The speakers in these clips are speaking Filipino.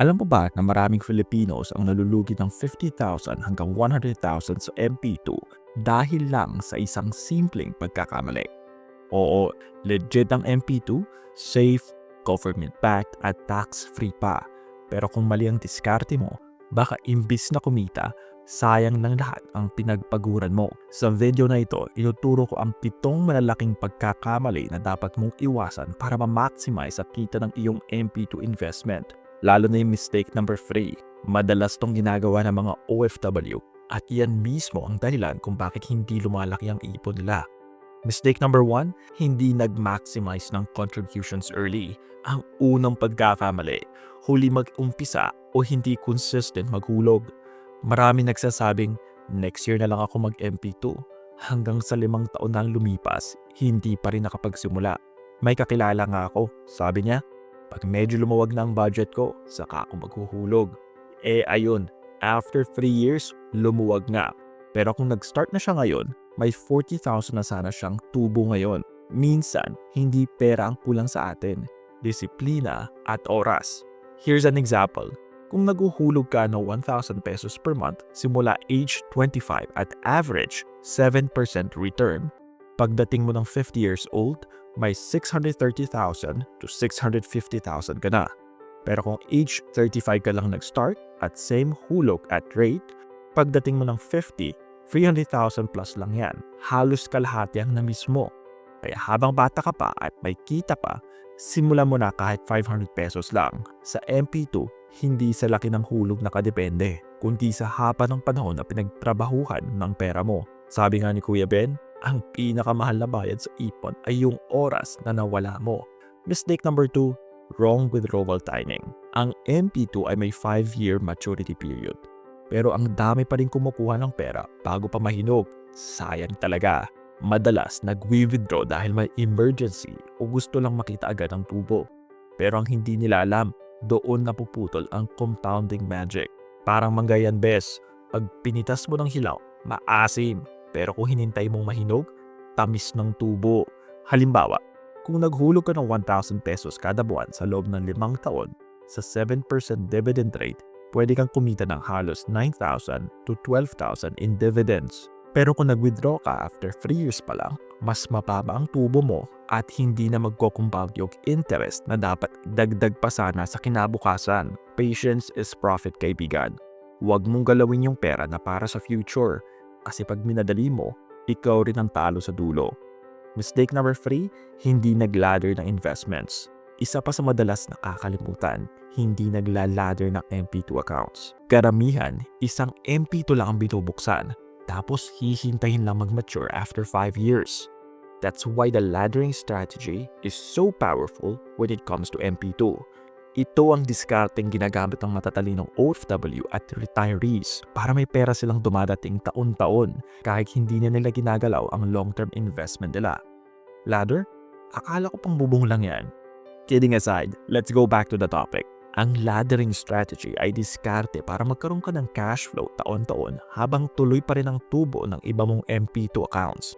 Alam mo ba na maraming Filipinos ang nalulugi ng 50,000 hanggang 100,000 sa MP2 dahil lang sa isang simpleng pagkakamali? Oo, legit ang MP2, safe, government-backed at tax-free pa. Pero kung mali ang diskarte mo, baka imbis na kumita, sayang ng lahat ang pinagpaguran mo. Sa video na ito, inuturo ko ang pitong malalaking pagkakamali na dapat mong iwasan para ma-maximize ang kita ng iyong MP2 investment. Lalo na yung mistake number 3. Madalas tong ginagawa ng mga OFW at iyan mismo ang dahilan kung bakit hindi lumalaki ang ipon nila. Mistake number 1, hindi nag-maximize ng contributions early. Ang unang pagkakamali, huli mag-umpisa o hindi consistent maghulog. Marami nagsasabing, next year na lang ako mag-MP2. Hanggang sa limang taon na lumipas, hindi pa rin nakapagsimula. May kakilala nga ako, sabi niya, pag medyo lumuwag na ang budget ko, saka ako maghuhulog. Eh ayun, after 3 years, lumuwag nga. Pero kung nag-start na siya ngayon, may 40,000 na sana siyang tubo ngayon. Minsan, hindi pera ang kulang sa atin, disiplina at oras. Here's an example. Kung naguhulog ka ng 1,000 pesos per month simula age 25 at average 7% return, pagdating mo ng 50 years old, may 630,000 to 650,000 ka na. Pero kung age 35 ka lang nag-start at same hulog at rate, pagdating mo ng 50, 300,000 plus lang yan. Halos kalahati ang na mismo. Kaya habang bata ka pa at may kita pa, simulan mo na kahit 500 pesos lang. Sa MP2, hindi sa laki ng hulog nakadepende, kundi sa haba ng panahon na pinagtrabahuhan ng pera mo. Sabi nga ni Kuya Ben, ang pinakamahal na bayad sa ipon ay yung oras na nawala mo. Mistake number 2, wrong withdrawal timing. Ang MP2 ay may 5-year maturity period. Pero ang dami pa rin kumukuha ng pera bago pa mahinog. Sayang talaga. Madalas nag-withdraw dahil may emergency o gusto lang makita agad ang tubo. Pero ang hindi nila alam, doon napuputol ang compounding magic. Parang manggayan bes, pag pinitas mo ng hilaw, maasim. Pero kung hinintay mong mahinog, tamis ng tubo. Halimbawa, kung naghulog ka ng 1,000 pesos kada buwan sa loob ng limang taon, sa 7% dividend rate, pwede kang kumita ng halos 9,000 to 12,000 in dividends. Pero kung nag-withdraw ka after 3 years pa lang, mas mababa ang tubo mo at hindi na magko-compound yung interest na dapat dagdag pa sana sa kinabukasan. Patience is profit kaibigan. Huwag mong galawin yung pera na para sa future kasi pag minadali mo, ikaw rin ang talo sa dulo. Mistake number 3, hindi nagladder ng investments. Isa pa sa madalas nakakalimutan, hindi naglaladder ng MP2 accounts. Karamihan, isang MP2 lang ang binubuksan, tapos hihintayin lang mag-mature after 5 years. That's why the laddering strategy is so powerful when it comes to MP2. Ito ang diskarteng ginagamit ng matatalinong OFW at retirees para may pera silang dumadating taon-taon kahit hindi na nila ginagalaw ang long-term investment nila. Ladder? Akala ko pang bubong lang yan. Kidding aside, let's go back to the topic. Ang laddering strategy ay diskarte para magkaroon ka ng cash flow taon-taon habang tuloy pa rin ang tubo ng iba mong MP2 accounts.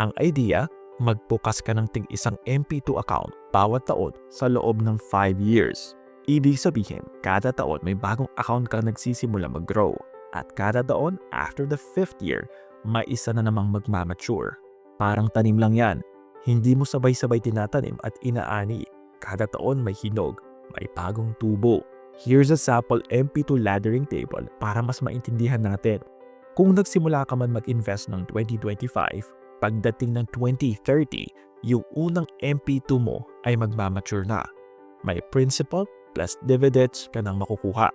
Ang idea, magbukas ka ng tig isang MP2 account bawat taon sa loob ng 5 years. Ibig sabihin, kada taon may bagong account ka nagsisimula mag-grow. At kada taon, after the 5th year, may isa na namang magmamature. Parang tanim lang yan. Hindi mo sabay-sabay tinatanim at inaani. Kada taon may hinog, may bagong tubo. Here's a sample MP2 laddering table para mas maintindihan natin. Kung nagsimula ka man mag-invest ng 2025, pagdating ng 2030, yung unang MP2 mo ay magmamature na. May principal plus dividends ka nang makukuha.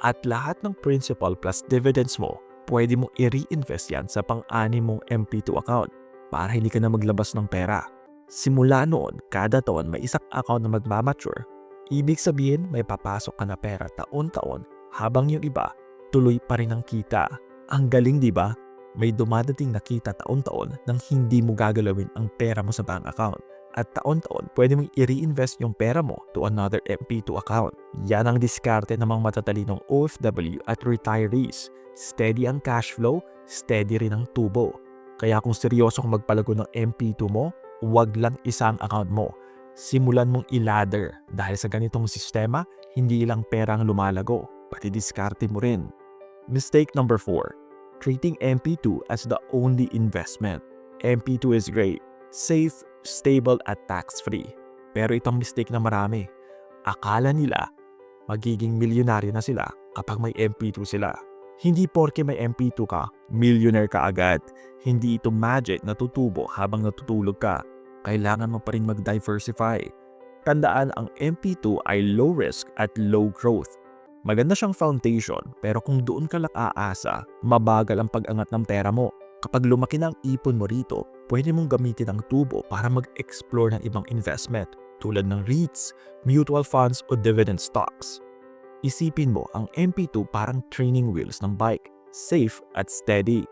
At lahat ng principal plus dividends mo, pwede mo i-reinvest yan sa pang-anim mong MP2 account para hindi ka na maglabas ng pera. Simula noon, kada taon may isang account na magmamature. Ibig sabihin may papasok ka na pera taon-taon habang yung iba tuloy pa rin ang kita. Ang galing di ba? May dumadating na kita taon-taon nang hindi mo gagalawin ang pera mo sa bank account. At taon-taon, pwede mong i-reinvest yung pera mo to another MP2 account. Yan ang diskarte ng mga matatalinong OFW at retirees. Steady ang cash flow, steady rin ang tubo. Kaya kung seryoso kang magpalago ng MP2 mo, huwag lang isang account mo. Simulan mong i-ladder dahil sa ganitong sistema, hindi lang perang lumalago, pati diskarte mo rin. Mistake number 4. Treating MP2 as the only investment. MP2 is great, safe, stable at tax-free. Pero itong mistake na marami. Akala nila magiging milyonaryo na sila kapag may MP2 sila. Hindi porke may MP2 ka, millionaire ka agad. Hindi ito magic na tutubo habang natutulog ka. Kailangan mo pa rin mag-diversify. Tandaan ang MP2 ay low risk at low growth. Maganda siyang foundation pero kung doon ka lang aasa, mabagal ang pag-angat ng pera mo. Kapag lumaki na ang ipon mo rito, pwede mong gamitin ang tubo para mag-explore ng ibang investment tulad ng REITs, mutual funds o dividend stocks. Isipin mo ang MP2 parang training wheels ng bike, safe at steady.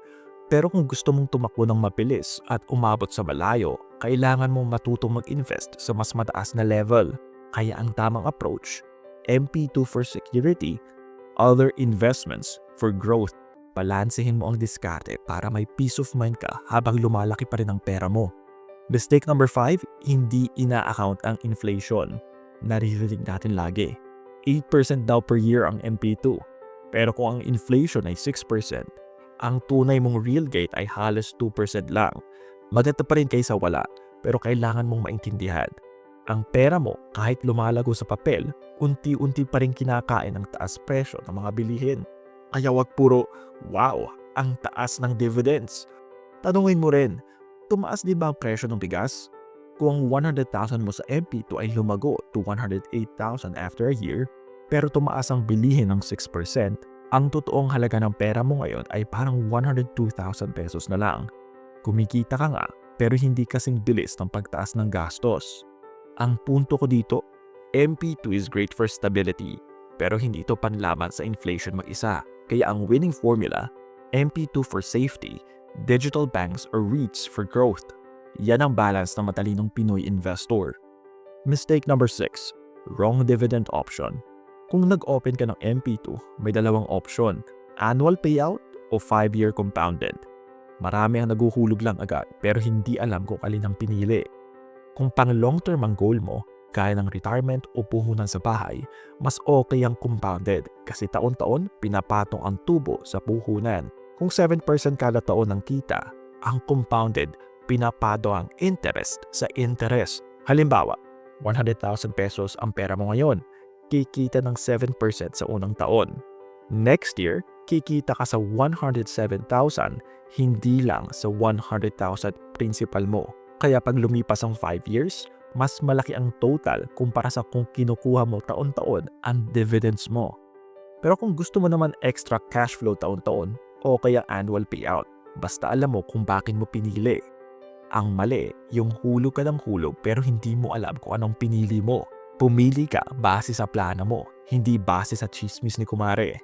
Pero kung gusto mong tumakbo ng mabilis at umabot sa malayo, kailangan mong matutong mag-invest sa mas mataas na level. Kaya ang tamang approach, MP2 for security, other investments for growth. Balansehin mo ang diskarte para may peace of mind ka habang lumalaki pa rin ang pera mo. Mistake number 5, hindi ina-account ang inflation. Naririnig natin lagi. 8% daw per year ang MP2. Pero kung ang inflation ay 6%, ang tunay mong real gate ay halos 2% lang. Maganda pa rin kaysa wala, pero kailangan mong maintindihan. Ang pera mo, kahit lumalago sa papel, unti-unti pa rin kinakain ang taas presyo ng mga bilihin. Kaya wag puro, wow, ang taas ng dividends. Tanungin mo rin, tumaas din ba ang presyo ng bigas? Kung 100,000 mo sa MP2 ay lumago to 108,000 after a year, pero tumaas ang bilihin ng 6%, ang totoong halaga ng pera mo ngayon ay parang 102,000 pesos na lang. Kumikita ka nga, pero hindi kasing bilis ng pagtaas ng gastos. Ang punto ko dito, MP2 is great for stability, pero hindi ito panlaban sa inflation mag-isa. Kaya ang winning formula, MP2 for safety, digital banks or REITs for growth. Yan ang balance ng matalinong Pinoy investor. Mistake number 6, wrong dividend option. Kung nag-open ka ng MP2, may dalawang option, annual payout o 5-year compounded. Marami ang naguhulog lang agad pero hindi alam kung alin ang pinili. Kung pang long term ang goal mo, gaya ng retirement o puhunan sa bahay, mas okay ang compounded kasi taon-taon pinapatong ang tubo sa puhunan. Kung 7% kada taon ang kita, ang compounded pinapado ang interest sa interest. Halimbawa, 100,000 pesos ang pera mo ngayon, kikita ng 7% sa unang taon. Next year, kikita ka sa 107,000, hindi lang sa 100,000 principal mo. Kaya pag lumipas ang 5 years, mas malaki ang total kumpara sa kung kinukuha mo taon-taon ang dividends mo. Pero kung gusto mo naman extra cash flow taon-taon, okay ang annual payout. Basta alam mo kung bakit mo pinili. Ang mali, yung hulog ka ng hulog pero hindi mo alam kung anong pinili mo. Pumili ka base sa plano mo, hindi base sa chismis ni kumare.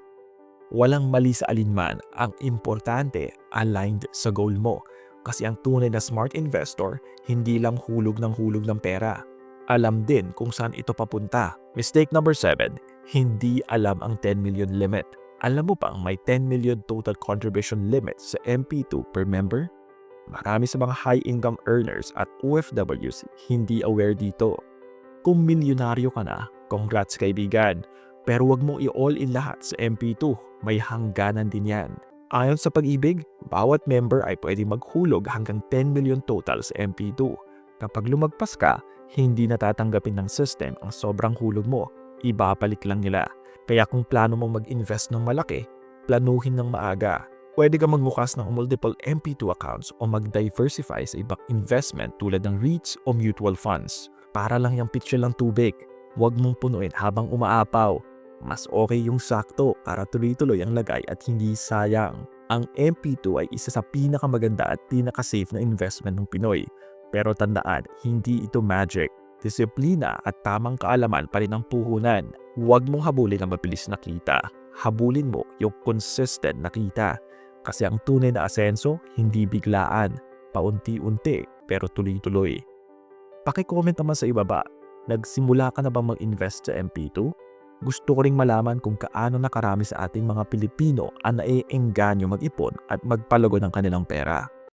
Walang mali sa alinman, ang importante aligned sa goal mo. Kasi ang tunay na smart investor, hindi lang hulog ng hulog ng pera. Alam din kung saan ito papunta. Mistake number 7, hindi alam ang 10 million limit. Alam mo bang may 10 million total contribution limit sa MP2 per member? Marami sa mga high-income earners at OFWs hindi aware dito. Kung milyonaryo ka na, congrats kaibigan. Pero wag mong i-all in lahat sa MP2, may hangganan din yan. Ayon sa pag-ibig, bawat member ay pwede maghulog hanggang 10 million total sa MP2. Kapag lumagpas ka, hindi natatanggapin ng system ang sobrang hulog mo, ibabalik lang nila. Kaya kung plano mong mag-invest ng malaki, planuhin ng maaga. Pwede ka magbukas ng multiple MP2 accounts o mag-diversify sa ibang investment tulad ng REITs o mutual funds. Para lang yung pitch lang tubig, huwag mong punuin habang umaapaw. Mas okay yung sakto para tuloy-tuloy ang lagay at hindi sayang. Ang MP2 ay isa sa pinakamaganda at pinaka-safe na investment ng Pinoy. Pero tandaan, hindi ito magic. Disiplina at tamang kaalaman pa rin ang puhunan. Huwag mong habulin ang mabilis na kita. Habulin mo yung consistent na kita. Kasi ang tunay na asenso, hindi biglaan. Paunti-unti, pero tuloy-tuloy. Pakicomment naman sa ibaba, nagsimula ka na bang mag-invest sa MP2? Gusto ko ring malaman kung kaano nakarami sa ating mga Pilipino ang naiengganyo mag-ipon at magpalago ng kanilang pera.